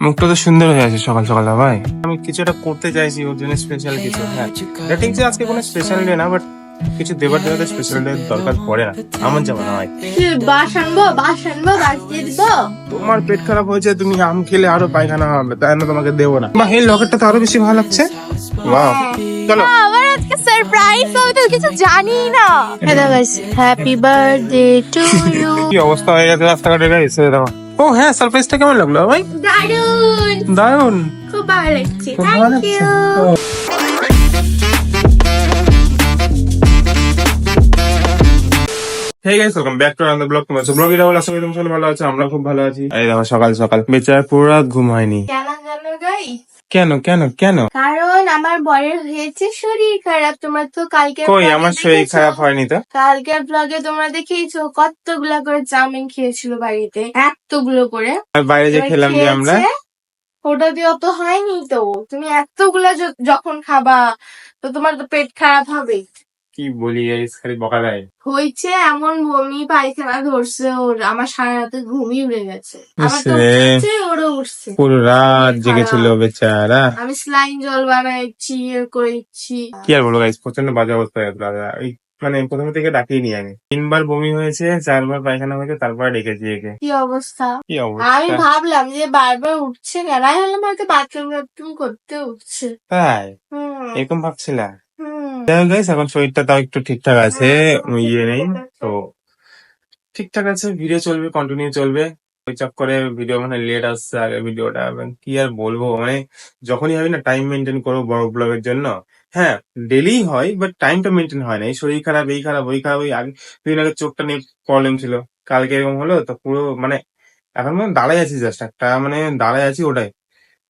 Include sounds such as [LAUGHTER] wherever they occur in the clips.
মুখটা তো সুন্দর হয়ে আছে সকাল সকাল ভাই আমি কিছু একটা করতে চাইছি ওর জন্য স্পেশাল কিছু। হ্যাঁ রেটিং যে আজকে কোনো স্পেশাল ডে না বাট কিছু দেবার জন্য স্পেশাল ডে দরকার পড়ে না। আমার যেমন হয়। কি বাস আনব বাস আনব বাস দিয়ে দিবো। তোমার পেট খারাপ হয়েছে তুমি আম খেলে আরও পায়খানা হবে তাই না তোমাকে দেবো না। বা এই লকেটটা তো আরও বেশি ভালো লাগছে। চলো। আমার আজকে সারপ্রাইজ আমি তো কিছু জানি না। হ্যাপি বার্থডে টু ইউ কি অবস্থা হয়ে গেছে রাস্তাঘাটে এসে দেখো। ও হ্যাঁ সারপ্রাইজটা কেমন লাগল ভাই? দারুণ দারুণ খুব ভালো লাগছে। থ্যাংক ইউ ও। Hey guys, welcome back to another তোমার ব্লগ এটা আশা করি তুমি ভালো আছো আমরা খুব ভালো আছি। এই দেখো সকাল সকাল। বেচারা পুরো রাত ঘুম হয়নি কেন জানো গাইস কেন কেন কেন? কারণ আমার বরের হয়েছে শরীর খারাপ তোমরা তো কালকে কই আমার শরীর খারাপ হয়নি তো? কালকের ব্লগে তোমরা দেখিয়েছো কতগুলা করে চাউমিন খেয়েছিল বাড়িতে এতগুলো করে। বাইরে যে খেলাম যে আমরা। ওটা দিয়ে অত হয়নি তো। তুমি এতগুলা যখন খাবা তো তোমার তো পেট খারাপ হবে কি বলি এই খালি বকা দেয় হয়েছে এমন বমি পায়খানা ধরছে ওর আমার সারা রাতে ঘুমই উড়ে গেছে। আমার তো। উঠছে ওরও উঠছে। পুরো রাত জেগেছিল বেচারা। আমি স্লাইন জল বানাইছি এ করেছি। কি আর বলব গাইস প্রচণ্ড বাজে অবস্থা দাদা এই মানে প্রথমে থেকে ডাকিয়ে নিয়ে আমি। তিনবার বমি হয়েছে চারবার পায়খানা হয়েছে তারপরে ডেকেছি একে। কি অবস্থা? কি অবস্থা? আমি ভাবলাম যে বারবার উঠছে কেন? আমি হলাম হয়তো বাথরুম বাথরুম করতে উঠছে তাই? এরকম ভাবছিলা? হুম যাই গাইস এখন শরীরটা তাও একটু ঠিকঠাক আছে ইয়ে নেই তো ঠিকঠাক আছে ভিডিও চলবে কন্টিনিউ চলবে। ওই চক্করে ভিডিও মানে লেট আসছে আগে ভিডিওটা কি আর বলব মানে যখনই হবে না টাইম মেনটেন করব বড় ব্লগের জন্য। হ্যাঁ ডেলি হয় বাট টাইমটা মেনটেন হয় না। এই শরীর খারাপ এই খারাপ ওই খারাপ ওই আগে দুদিন আগে চোখটা নিয়ে প্রবলেম ছিল। কালকে এরকম হলো তো পুরো মানে এখন মানে দাঁড়াই আছি জাস্ট একটা মানে দাঁড়াই আছি ওটাই।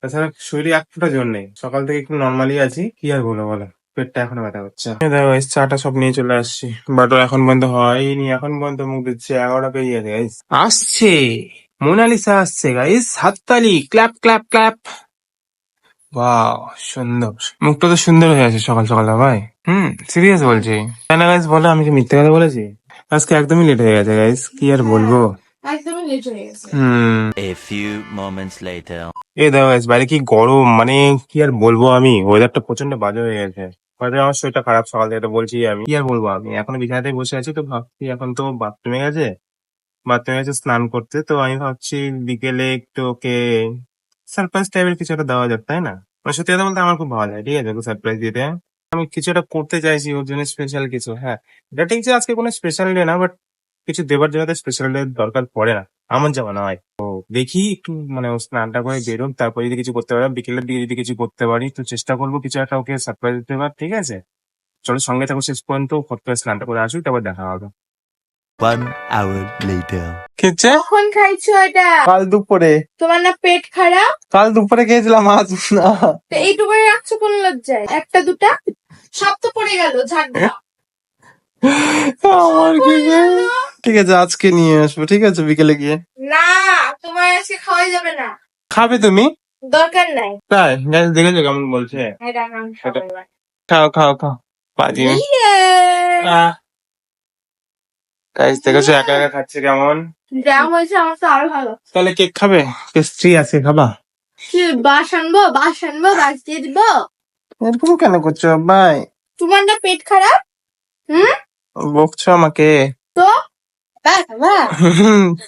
তাছাড়া শরীরে এক ফোঁটা জোর নেই। সকাল থেকে একটু নর্মালি আছি কি আর বলব বলো? পেটটা এখনও ব্যথা করছে। দেখো এই চাটা সব নিয়ে চলে আসছি। বাট এখন পর্যন্ত হয়নি এখন পর্যন্ত মুখ দিচ্ছে এগারোটা পেরিয়ে গেছে গাইস আসছে! মোনালিসা আসছে গাইস হাততালি ক্ল্যাপ ক্ল্যাপ ক্ল্যাপ বাহ সুন্দর। মুখটা তো সুন্দর হয়ে আছে সকাল সকাল ভাই। হুম সিরিয়াস বলছি। তাই না গাইস বলো আমি কি মিথ্যে কথা বলেছি? আজকে একদমই লেট হয়ে গেছে গাইস কি আর বলব? একদমই লেট হয়ে গেছে। হুম। A few moments later. এ দেখো guys, বাইরে কি গরম মানে কি আর বলব আমি? ওয়েদারটা প্রচণ্ড বাজে হয়ে গেছে। হয়তো আমার শরীরটা খারাপ সকাল থেকে তো বলছি আমি। কি আর বলব আমি? এখনও বিছানাতেই বসে আছি তো ভাবছি, এখন তো বাথরুমে গেছে। বাথরুমে গেছে স্নান করতে, তো আমি ভাবছি বিকেলে একটু ওকে সারপ্রাইজ টাইপের কিছু একটা দেওয়া যাক, তাই না? মানে সত্যি কথা বলতে আমার খুব ভালো লাগে, ঠিক আছে ওকে সারপ্রাইজ দিতে। আমি কিছু একটা করতে চাইছি, ওর জন্য স্পেশাল কিছু হ্যাঁ। এটা ঠিক যে আজকে কোনো স্পেশাল ডে না বাট কিছু দেবার জন্য স্পেশাল ডে দরকার পড়ে না। আমার যেমন হয় তো দেখি একটু মানে ও স্নানটা করে বেরোক তারপর যদি কিছু করতে পারি বিকেলের দিকে যদি কিছু করতে পারি তো চেষ্টা করব কিছু একটা ওকে সারপ্রাইজ দিতে পার ঠিক আছে? চলো সঙ্গে থাকো শেষ পর্যন্ত ফট করে স্নানটা করে আসুক তারপর দেখা হবে। One hour later. খেয়েছে? কখন খাইছো এটা? কাল দুপুরে। তোমার না পেট খারাপ? কাল দুপুরে খেয়েছিলাম আজ না। তো এইটুকু রাখছো কোন লজ্জায়? একটা দুটা? সব তো পড়ে গেল ঝাড় দাও। আমার কি ঠিক আছে আজকে নিয়ে আসব ঠিক আছে বিকেলে গিয়ে। না তোমার আজকে খাওয়াই যাবে না। খাবে তুমি? দরকার নাই। তাই? গাইস দেখেছ কেমন বলছে? এটা- খাও খাও খাও। বাজি। গাইস দেখেছ একা একা খাচ্ছে কেমন? হয়েছে আমার তো আরও ভালো। তাহলে কেক খাবে? পেস্ট্রি আছে খাবা। কি বাস আনব বাস আনব বাস দিয়ে দিবো? এরকম কেন করছ? ভাই তোমার না পেট খারাপ? হুম? বকছো আমাকে।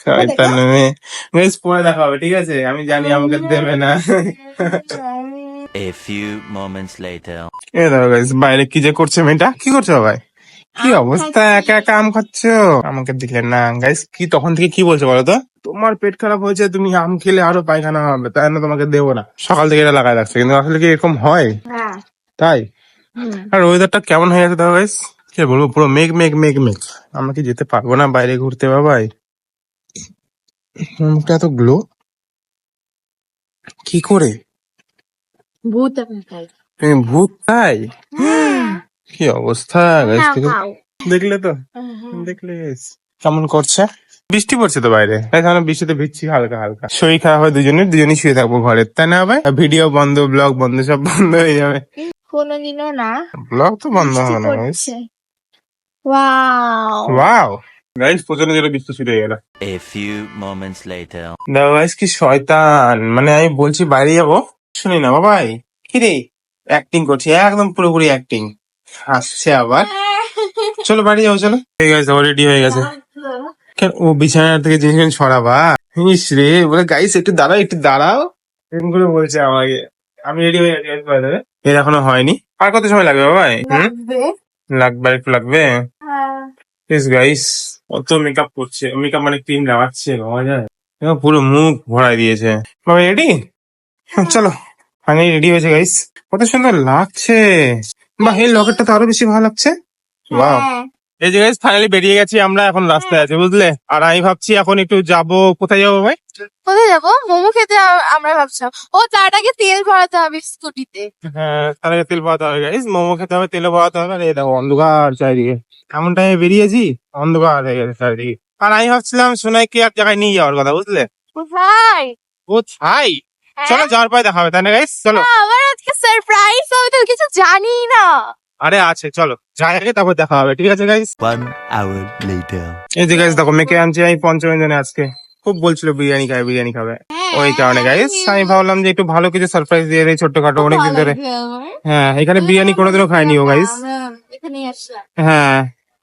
শয়তান মেয়ে গাইস পরে দেখা হবে ঠিক আছে? আমি জানি আমাকে দেবে না. এ গাইস বাইরে কি যে করছে মেয়েটা? কি করছ ভাই? কি অবস্থা? একা একা আম খাচ্ছ? আমাকে দিলে না। গাইস কি তখন থেকে কি বলছো বলো তো? তোমার পেট খারাপ হয়েছে তুমি আম খেলে আরও পায়খানা হবে তাই না তোমাকে দেবো না। সকাল থেকে এটা লাগাই রাখছে কিন্তু আসলে কি এরকম হয়? হ্যাঁ। তাই? আর ওয়েদারটা কেমন হয়ে গেছে গাইস কি বলব পুরো মেঘ মেঘ মেঘ মেঘ। আমরা কি যেতে পারব না বাইরে ঘুরতে বাবাই? মুখটা এত গ্লো কি করে? ভূত তুমি ভূত তাই? কি অবস্থা খাও, দেখলে তো? দেখলে কেমন করছে? বৃষ্টি পড়ছে তো বাইরে। তাই আমরা বৃষ্টিতে ভিজছি হালকা হালকা। শরীর খারাপ হয় দুজনের দুজনেই শুয়ে থাকব ঘরে। তাই না ভাই? ভিডিও বন্ধ ব্লগ বন্ধ সব বন্ধ হয়ে যাবে। কোনোদিনও না। ব্লগ তো বন্ধ হবে না ওয়াও ওয়াও গাইস প্রচণ্ড জোরে বৃষ্টি শুরু হয়ে গেল। A few moments later. দেখো গাইস কি শয়তান। মানে আমি বলছি বাইরে যাব? শুনি না বাবাই কি রে? অ্যাক্টিং করছি একদম পুরোপুরি অ্যাক্টিং আসছে আবার। চলো বাড়ি যাব চলো। ঠিক আছে রেডি হয়ে গেছে। কেন? ও বিছানা থেকে জিনিস সরাবা? ইস রে বলে গাইস একটু দাঁড়াও একটু দাঁড়াও। এরকম করে বলছে আমাকে। আমি রেডি হয়ে গেছি। এর এখনও হয়নি। আর কত সময় লাগবে বাবাই হুম? লাগবে বাইক একটু লাগবে? হ্যাঁ। ইস গাইস কত মেকআপ করছে মেকআপ মানে ক্রিম লাগাচ্ছে ভাবা যায়? পুরো মুখ ভরাই দিয়েছে। বাবা রেডি চলো ফাইনালি রেডি হয়েছে গাইস কত সুন্দর লাগছে। বাহ এই লকেটটা তো আরও বেশি ভালো লাগছে। বাহ হ্যাঁ। এই যে গাইস ফাইনালি বেরিয়ে গেছি আমরা এখন রাস্তায় আছি বুঝলে? আর আমি ভাবছি এখন একটু যাব কোথায় যাব ভাই? কোথায় যাব? মোমো খেতে আমরা ভাবছিলাম। ও তার আগে তেল ভরাতে হবে স্কুটিতে। হ্যাঁ তার আগে তেল ভরাতে হবে মোমো খেতে হবে তেলও পাওয়াতে হবে আর এই দেখো অন্ধকার চারিদিকে। এমন টাইমে বেরিয়েছি অন্ধকার হয়ে গেছে চারিদিকে। আর আমি ভাবছিলাম সোনাইকে এক জায়গায় নিয়ে যাওয়ার কথা বুঝলে? কোথায়? ও ছাই! চলো যাওয়ার পরে দেখা হবে তাই না গাইস চলো। হ্যাঁ, আমার আজকে সারপ্রাইজ হবে তো কিছু জানি না। আরে আছে চলো। যাই আগে তারপর দেখা হবে ঠিক আছে গাইস One hour later. এই যে গাইস দেখো মেয়েকে আনছি আমি পঞ্চমী আজকে। খুব বলছিল বিরিয়ানি খাবে বিরিয়ানি খাবে। ওই কারণে গাইস আমি ভাবলাম যে একটু ভালো কিছু সারপ্রাইজ দিয়ে দেয় ছোট্টখাটো অনেকদিন ধরে। হ্যাঁ এখানে বিরিয়ানি কোনোদিনও খাইনি ও গাইস এখানে আসলাম। হ্যাঁ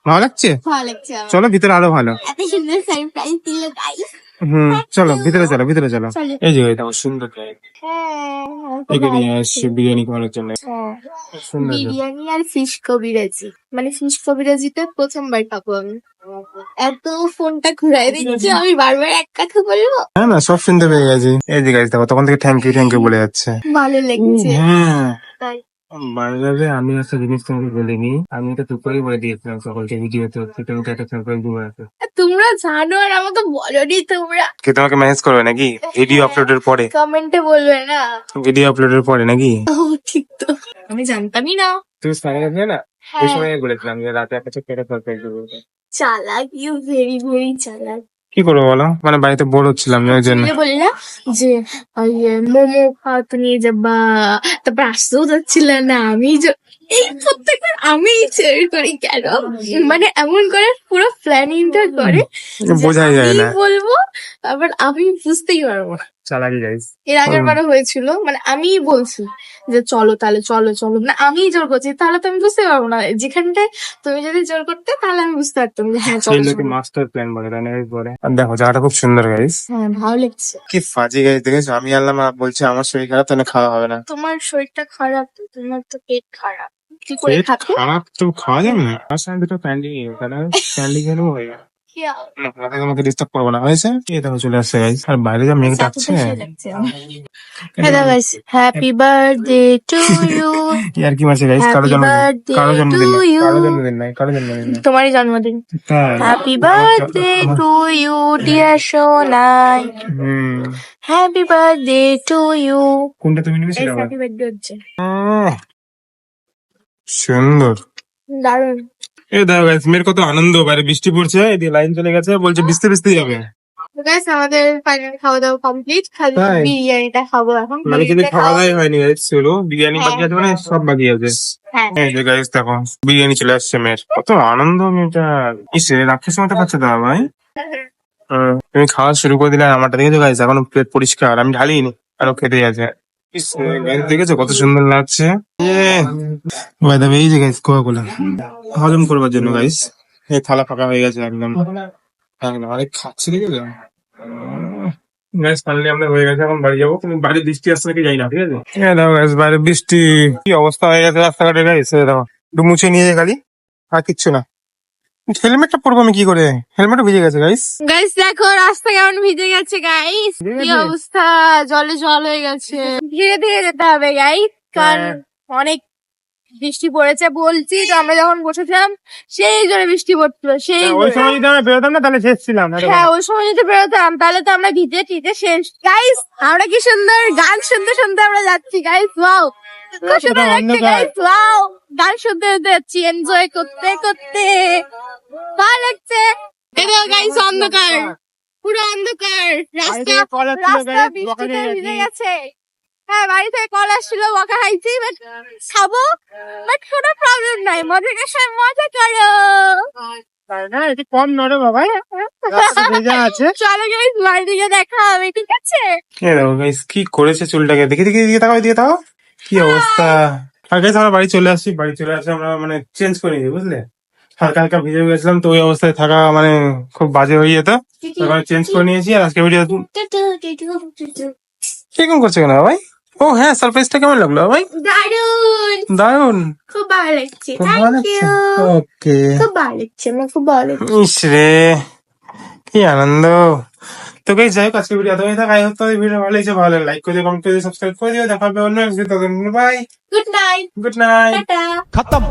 ভালো লাগছে? ভালো লাগছে আমার। চলো ভিতরে আরও ভালো। এত সুন্দর সারপ্রাইজ দিল গাইস হুম চলো ভিতরে চলো ভিতরে চলো। এই যে দেখো সুন্দর জায়গা। হ্যাঁ একে নিয়ে আসছে বিরিয়ানি খাওয়ানোর জন্য। হ্যাঁ। সুন্দর বিরিয়ানি আর ফিশ কবিরাজি। মানে ফিশ কবিরাজিতে প্রথমবার খাব আমি। এত ফোনটা ঘুরাই দিচ্ছে আমি বারবার এক কথা বলব? হ্যাঁ না সব শুনতে পেয়ে গেছি। এই যে গাইস দেখো তখন থেকে থ্যাংক ইউ থ্যাংক ইউ বলে যাচ্ছে। ভালো লেগেছে। হ্যাঁ তাই। বাংলাদেশে আমি একটা জিনিস তোমাকে বলিনি আমি এটা দুপুরেই বলে দিয়েছিলাম সকলকে ভিডিওতে হচ্ছে তোমাকে একটা সারপ্রাইজ দিব আছে তোমরা জানো আর আমাকে বলনি তোমরা। কে তোমাকে মেসেজ করবে নাকি? ভিডিও আপলোডের পরে। কমেন্টে বলবে না। ভিডিও আপলোডের পরে নাকি? ঠিক তো। আমি জানতামই না। তুমি স্নানে গেছিলে না? ওই হ্যাঁ সময় বলেছিলাম যে রাতে একটা ছোট্ট একটা সারপ্রাইজ দেবো। চালাক ইউ ভেরি ভেরি চালাক। কি করব বলো? মানে বাড়িতে বোর হচ্ছিলাম ওই জন্য। বললাম বললে যে ওই মোমো খাওয়াতে নিয়ে যাবা তারপর আসতেও যাচ্ছিল না আমি য- এই প্রত্যেকবার আমি শেয়ার করি কেন? মানে এমন করে পুরো প্ল্যানিংটা করে যে বোঝাই যায় না। বলব আবার আমি বুঝতেই পারব না। চালাকি গাইস এর আগের বারও হয়েছিল মানে আমিই বলছি যে চলো তাহলে চলো চলো। মানে আমিই জোর করছি তাহলে তো আমি বুঝতে পারব না। যেখানটায় তুমি যদি জোর করতে তাহলে আমি বুঝতে পারতাম যে হ্যাঁ চলো লোকে মাস্টার প্ল্যান বলে না guys বলে। আর দেখো জায়গাটা খুব সুন্দর গাইস হ্যাঁ ভালো লাগছে। কি ফাজি গাইস দেখেছ? আমি আনলাম আর বলছে আমার শরীর খারাপ তাহলে খাওয়া হবে না। তোমার শরীরটা খারাপ তো তোমার তো পেট খারাপ। কি করে খাবে? খারাপ তো খাওয়া যাবে না। আমার সঙ্গে দুটো ক্যান্ডি ক্যান্ডি খেয়ে হয়ে আর? না, তোমাকে ডিস্টার্ব করব না। হয়েছে? এই দেখো চলে আসছে গাইস আর বাইরে যা মেঘ এত ডাকছে। বেশি লাগছে। আমার। Hello guys, happy birthday to you. [LAUGHS] আর কি মারছে গাইস কারও জন্মদিন কারও জন্মদিন to নেই, you. কারও জন্মদিন নাই কারও জন্মদিন তোমারই জন্মদিন? Happy birthday to you dear Sonai happy birthday to you কোনটা তুমি নিবে সেটা হ্যাপি বার্থডে হচ্ছে। সুন্দর। দারুণ। এই দেখো গাইস মেয়ের কত আনন্দ বাইরে বৃষ্টি পড়ছে এদিকে লাইন চলে গেছে বলছে ভিজতে ভিজতে যাবে গাইস আমাদের ফাইনাল খাওয়া দাওয়া কমপ্লিট খালি বিরিয়ানিটা খাব এখন। মানে কিন্তু খাওয়া দাওয়াই হয়নি গাইস চলো বিরিয়ানি বাকি আছে মানে সব বাকি আছে। হ্যাঁ। এই যে গাইস দেখো বিরিয়ানি চলে আসছে মেয়ের। কত আনন্দ মেয়েটা। ইসে রাক্ষস মতো খাচ্ছে দাদা ভাই তুমি খাওয়া শুরু করে দিলে আমারটা দেখেছ গাইস এখনও প্লেট পরিষ্কার আমি ঢালিনি আরও খেতে আছে কত সুন্দর লাগছে। এই যে গাইস কোয়া কোলা হজম করবার জন্য গাইস এই থালা ফাঁকা হয়ে গেছে একদম। একদম, আরে খাচ্ছে দেখেছ আমরা হয়ে গেছে, এখন বাড়ি যাব। কিন্তু বাইরে বৃষ্টি আসছে নাকি না, ঠিক আছে? হ্যাঁ দেখো বাইরে বৃষ্টি। কি অবস্থা হয়ে গেছে রাস্তাঘাটে গাইস দেখো। একটু মুছে নিয়ে খালি, আর কিচ্ছু না। হেলমেটটা পরবো আমি কি করে? হেলমেটও ভিজে গেছে গাইস গাইস দেখো রাস্তা কেমন ভিজে গেছে গাইস কি অবস্থা? জলে জল হয়ে গেছে। ধীরে ধীরে যেতে হবে গাইস কারণ অনেক বৃষ্টি পড়েছে বলছি তো আমরা যখন বসেছিলাম সেই জোরে বৃষ্টি পড়ছিল সেই হ্যাঁ, ওই সময় যদি আমরা বেরোতাম না তাহলে শেষ ছিলাম হ্যাঁ ওই সময় যদি বেরোতাম তাহলে তো আমরা ভিজে টিজে শেষ। গাইস আমরা কি সুন্দর গান শুনতে শুনতে আমরা যাচ্ছি গাইস ওয়াও সুন্দর লাগছে অন্ধকার। গাইস গান শুনতে যাচ্ছি এনজয় করতে করতে। ভালো লাগছে। এটা গাইস অন্ধকার পুরো অন্ধকার। রাস্তা রাস্তা বৃষ্টিতে ভিজে গেছে। হ্যাঁ বাড়ি থেকে কল আসছিল বকা খাইছি বাট খাব বাট কোনো প্রবলেম নাই মজা সময় মজা করো। না এটি কম নড়ে বাবা। আছে। চলো গাইস বাড়ি থেকে দেখা হবে ঠিক আছে? এ দেখো গাইস কি করেছে চুলটাকে? দেখি দেখি দিকে তাকাও দিয়ে তাকাও। কি অবস্থা? আর গাইস আমরা বাড়ি চলে আসছি বাড়ি চলে আসে আমরা মানে চেঞ্জ করে নিয়েছি বুঝলে? হালকা হালকা ভিজে গেছিলাম তো ওই অবস্থায় থাকা মানে খুব বাজে হয়ে যেত। এবার চেঞ্জ করে নিয়েছি আর আজকে ভিডিও কীরকম করছে কেন ভাই? ও হ্যাঁ সারপ্রাইজটা কেমন লাগল ভাই? দারুণ দারুণ খুব ভালো লাগছে খুব ভালো লাগছে। ওকে খুব ভালো লাগছে আমার খুব ভালো লাগছে। ইস রে কি আনন্দ! তো বেশ যাই হোক আজকে ভিডিও এত হয়ে আই হোপ তোমাদের ভিডিও ভালো লেগেছে ভালো লাইক করে দিও কমেন্ট করে দিও সাবস্ক্রাইব করে দিও। দেখা হবে অন্য এক video bye good night good night খতম